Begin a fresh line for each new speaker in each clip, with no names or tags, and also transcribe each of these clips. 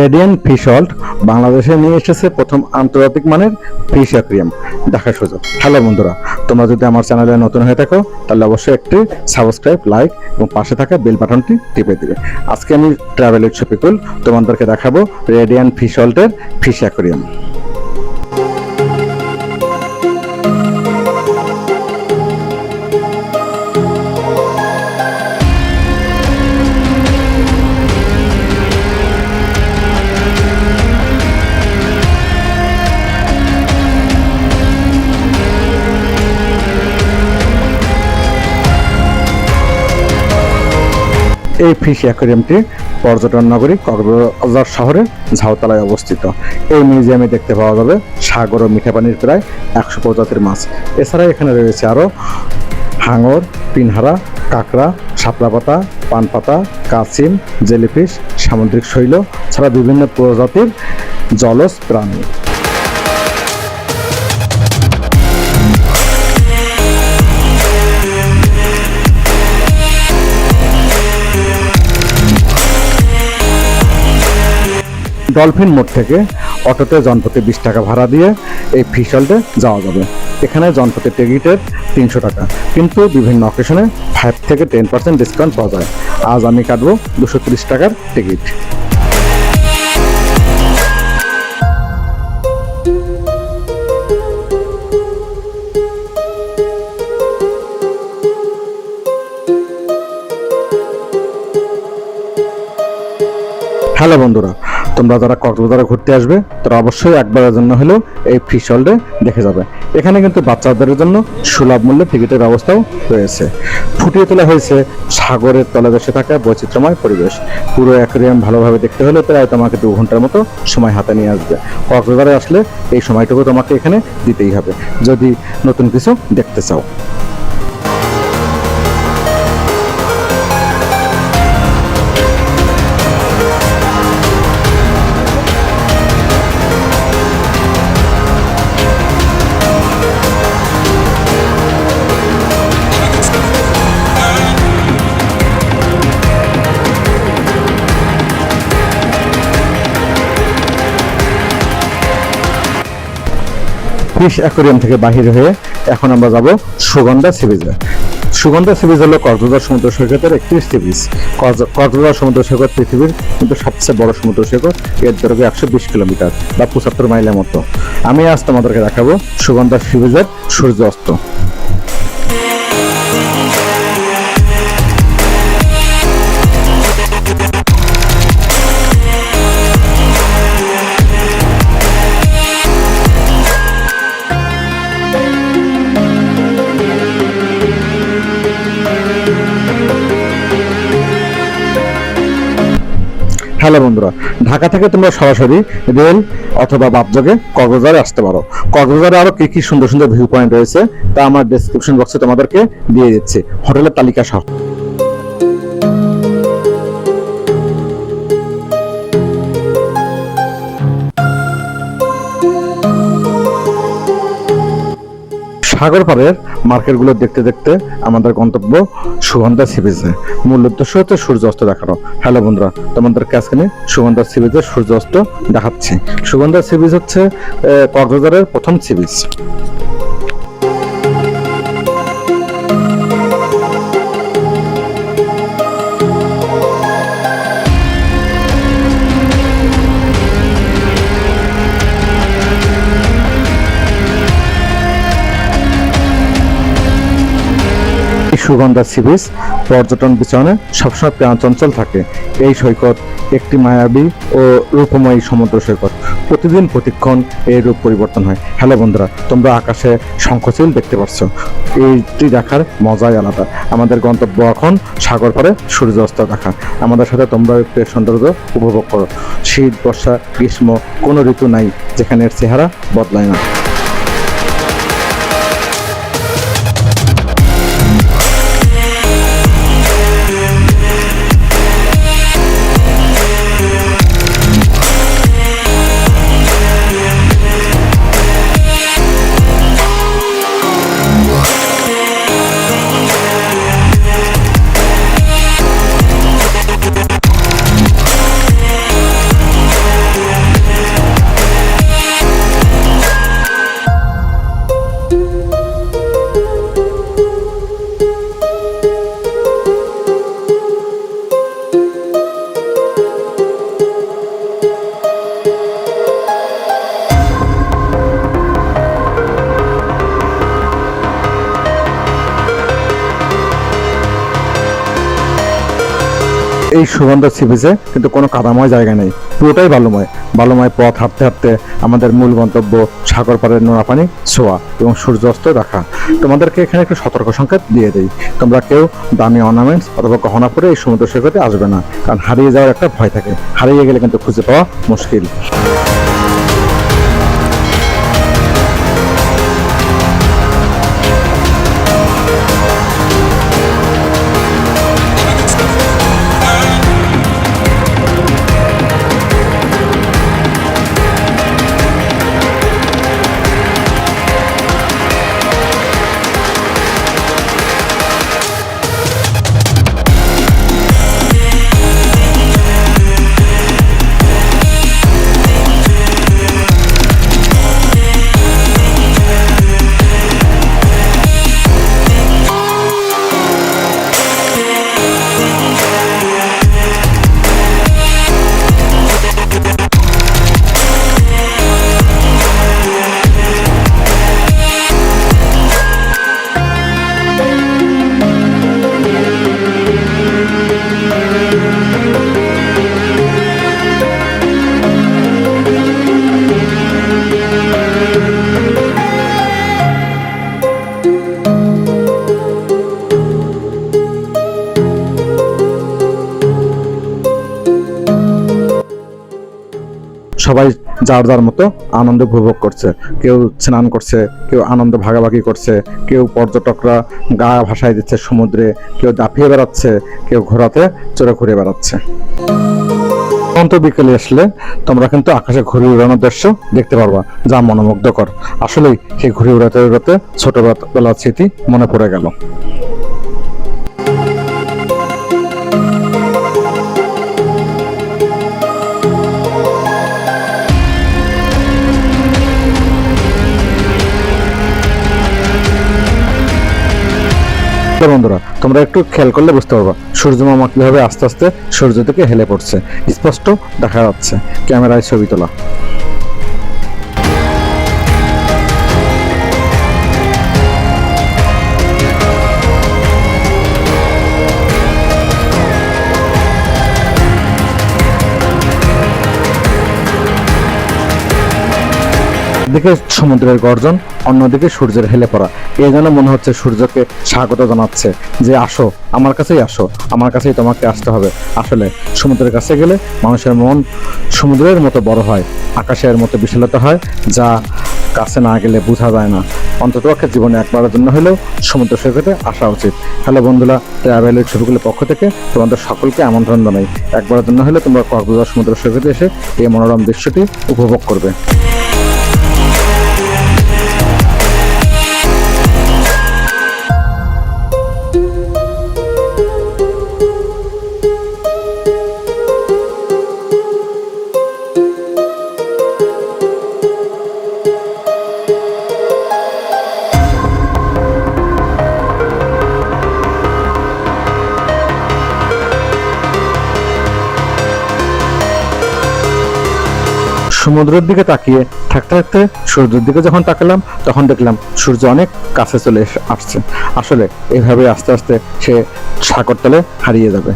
Radian ফিশল্ট বাংলাদেশে নিয়ে এসেছে প্রথম আন্তর্জাতিক মানের ফিশ অ্যাকুরিয়াম দেখার সুযোগ। হ্যালো বন্ধুরা, তোমরা যদি আমার চ্যানেলে নতুন হয়ে থাকো, তাহলে অবশ্যই একটি সাবস্ক্রাইব লাইক এবং পাশে থাকা বেল বাটনটি টিপে দিবে। আজকে আমি ট্রাভেল উইথ তোমাদেরকে দেখাবো রেডিয়ান ফিশল্টের ফিশ অ্যাকুরিয়াম এই ফিশ অ্যাকোয়ারিয়ামটি পর্যটন নগরী কক্সবাজার শহরের ঝাউতলায় অবস্থিত। এই মিউজিয়ামে দেখতে পাওয়া যাবে সাগর ও মিঠা পানির প্রায় একশো প্রজাতির মাছ। এছাড়া এখানে রয়েছে আরও হাঙর, পিনহারা, কাঁকড়া শাপলা পাতা পান পাতা কাচিম জেলিফিশ, সামুদ্রিক শৈল ছাড়া বিভিন্ন প্রজাতির জলজ প্রাণী। ডলফিন মোড় থেকে অটোতে জনপ্রতি বিশ টাকা ভাড়া দিয়ে এই ফিশলটে যাওয়া যাবে। এখানে জনপ্রতি টিকিটের তিনশো টাকা। কিন্তু বিভিন্ন অকেশনে ফাইভ থেকে টেন পার্সেন্ট ডিসকাউন্ট পাওয়া যায়। আজ আমি কাটবো দুশো টাকার টিকিট। হ্যালো বন্ধুরা তোমরা যারা কক্সবাজারে ঘুরতে আসবে, তারা অবশ্যই একবারের জন্য হলেও এই ফিশ হল্ডে দেখে যাবে। এখানে কিন্তু বাচ্চাদের জন্য সুলভ মূল্যে টিকিটের ব্যবস্থাও রয়েছে। ফুটিয়ে তোলা হয়েছে সাগরের তলদেশে থাকা বৈচিত্র্যময় পরিবেশ। পুরো অ্যাকোরিয়াম ভালোভাবে দেখতে হলে প্রায় তোমাকে দু ঘণ্টার মতো সময় হাতে নিয়ে আসবে। কক্সবাজারে আসলে এই সময়টুকু তোমাকে এখানে দিতেই হবে। যদি নতুন কিছু দেখতে চাও। ফিশ অ্যাকোরিয়াম থেকে বাহির হয়ে এখন আমরা যাব সুগন্ধা সিবিজে সুগন্ধা সিবিজ হলো কক্সবাজার সমুদ্র সৈকতের একটি সিবিজ কক্সবাজার সমুদ্র সৈকত পৃথিবীর কিন্তু সবচেয়ে বড় সমুদ্র সৈকত, এর দৈর্ঘ্য একশো বিশ কিলোমিটার বা পঁচাত্তর মাইলের মতো। আমি আজ তোমাদেরকে দেখাবো সুগন্ধা সিবিজের সূর্য অস্ত হ্যালো বন্ধুরা, ঢাকা থেকে তোমরা সরাসরি রেল অথবা বাপযোগে কক্সবাজারে আসতে পারো। কক্সবাজারে আরও কি কি সুন্দর সুন্দর ভিউ পয়েন্ট রয়েছে তা আমার ডেসক্রিপশন বক্সে তোমাদেরকে দিয়ে দিচ্ছি। হোটেলের তালিকা সহ। সাগর পাড়ের মার্কেটগুলো দেখতে দেখতে আমাদের গন্তব্য সুগন্ধা সিবিজে মূল উদ্দেশ্য হচ্ছে সূর্যাস্ত দেখানো। হ্যালো বন্ধুরা, তোমাদের কাছে আমি সুগন্ধা সিবিজের সূর্যাস্ত দেখাচ্ছি। সুগন্ধা সিবিজ হচ্ছে কক্সবাজারের প্রথম সিবিজ এই সুগন্ধা সি বিচ পর্যটন বিচরণে সবসময় প্রাণচঞ্চল থাকে। এই সৈকত একটি মায়াবী ও রূপময়ী সমুদ্র সৈকত। প্রতিদিন প্রতিক্ষণ এই রূপ পরিবর্তন হয়। হ্যালো বন্ধুরা, তোমরা আকাশে শঙ্খচিল দেখতে পাচ্ছ এইটি দেখার মজাই আলাদা। আমাদের গন্তব্য এখন সাগর পারে সূর্যাস্ত দেখা। আমাদের সাথে তোমরা একটু সৌন্দর্য উপভোগ করো। শীত, বর্ষা, গ্রীষ্ম, কোনো ঋতু নাই, যেখানে চেহারা বদলায় না। এই সুগন্ধ ছিপেছে কিন্তু কোনো কাদাময় জায়গা নেই। পুরোটাই বালুময়। বালুময় পথ হাঁটতে হাঁটতে আমাদের মূল গন্তব্য সাগর পাড়ের নোনা পানি ছোঁয়া এবং সূর্যাস্ত দেখা। তোমাদেরকে এখানে একটু সতর্ক সংকেত দিয়ে দেই। তোমরা কেউ দামি অর্নামেন্টস অথবা গহনা পরে এই সমুদ্র সৈকতে আসবে না, কারণ হারিয়ে যাওয়ার একটা ভয় থাকে। হারিয়ে গেলে কিন্তু খুঁজে পাওয়া মুশকিল। সবাই যার যার মতো আনন্দ উপভোগ করছে। কেউ স্নান করছে, কেউ আনন্দ ভাগাভাগি করছে, কেউ পর্যটকরা গা ভাসায় দিচ্ছে সমুদ্রে, কেউ দাপিয়ে বেড়াচ্ছে, কেউ ঘোরাতে চড়ে ঘুরে বেড়াচ্ছে। অন্ত বিকেলে আসলে তোমরা কিন্তু আকাশে ঘুরে উড়ানোর দৃশ্য দেখতে পারবা, যা মনোমুগ্ধকর। আসলেই সেই ঘুরে উড়াতে উড়াতে ছোটবেলার স্মৃতি মনে পড়ে গেল। তোমরা একটু খেয়াল করলে বুঝতে পারবা, সূর্য মামা কীভাবে আস্তে আস্তে সূর্য থেকে হেলে পড়ছে। স্পষ্ট দেখা যাচ্ছে, ক্যামেরায় ছবি তোলা। দিকে সমুদ্রের গর্জন, অন্যদিকে সূর্যের হেলে পড়া। এই যেন মনে হচ্ছে সূর্যকে স্বাগত জানাচ্ছে যে, আসো, আমার কাছেই আসো, আমার কাছেই তোমাকে আসতে হবে। আসলে সমুদ্রের কাছে গেলে মানুষের মন সমুদ্রের মতো বড় হয়, আকাশের মতো বিশালতা হয়, যা কাছে না গেলে বোঝা যায় না। অন্ততপক্ষে জীবনে একবারের জন্য হলেও সমুদ্র সৈকতে আসা উচিত। হ্যালো বন্ধুরা, ট্রাভেলের ছবিগুলোর পক্ষ থেকে তোমাদের সকলকে আমন্ত্রণ জানাই। একবারের জন্য হলে তোমরা কক্সবাজার সমুদ্র সৈকতে এসে এই মনোরম দৃশ্যটি উপভোগ করবে। সমুদ্রের দিকে তাকিয়ে থাকতে থাকতে সূর্যের দিকে যখন তাকালাম, তখন দেখলাম সূর্য অনেক কাছে চলে আসছে। আসলে এভাবে আস্তে আস্তে সে সাগরতলে হারিয়ে যাবে।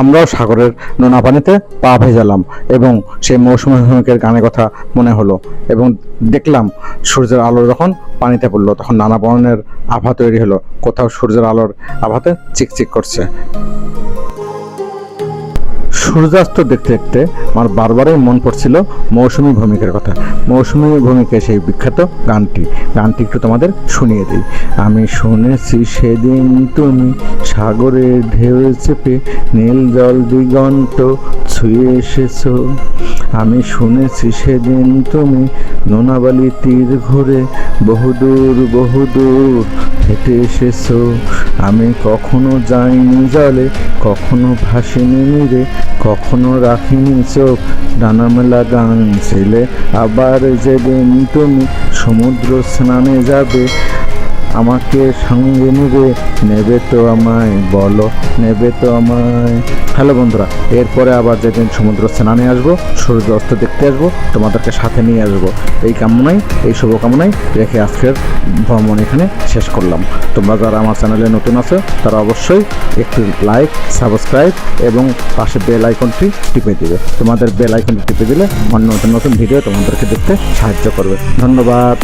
আমরাও সাগরের নোনা পানিতে পা ভেজালাম এবং সেই মৌসুমী ভূমিকের গানের কথা মনে হলো এবং দেখলাম সূর্যের আলো যখন পানিতে পড়ল, তখন নানা বর্ণের আভা তৈরি হলো। কোথাও সূর্যের আলোর আভাতে চিকচিক করছে। সূর্যাস্ত দেখতে দেখতে আমার বারবারই মন পড়ছিল মৌসুমী ভূমিকার কথা। মৌসুমী ভূমিকা সেই বিখ্যাত গানটি। গানটি একটু তোমাদের শুনিয়ে দিই। আমি শুনেছি সেদিন তুমি সাগরের ঢেউ চেপে নীল জল দিগন্ত ছুঁয়ে এসেছ। আমি শুনেছি সেদিন তুমি নোনাবালি তীর ঘুরে বহুদূর বহুদূর হেঁটে এসেছ। আমি কখনো যাইনি জলে, কখনো ভাসিনি নীরে কখনো রাখিনি চোখ ডানা মেলা গান ছেলে। আবার যেদিন তুমি সমুদ্র স্নানে যাবে আমাকে সঙ্গে নেবে নেবে তো আমায়, বলো, নেবে তো আমায়। হ্যালো বন্ধুরা, এরপরে আবার যেদিন সমুদ্র স্নানে আসব, সূর্য অস্ত দেখতে আসব, তোমাদেরকে সাথে নিয়ে আসব। এই কামনাই, এই শুভকামনাই রেখে আজকের ভ্রমণ এখানে শেষ করলাম। তোমরা যারা আমার চ্যানেলে নতুন আছো, তারা অবশ্যই একটু লাইক, সাবস্ক্রাইব এবং পাশে বেল আইকনটি টিপে দিবে। তোমাদের বেল আইকনটি টিপে দিলে আমার নতুন নতুন ভিডিও তোমাদেরকে দেখতে সাহায্য করবে। ধন্যবাদ।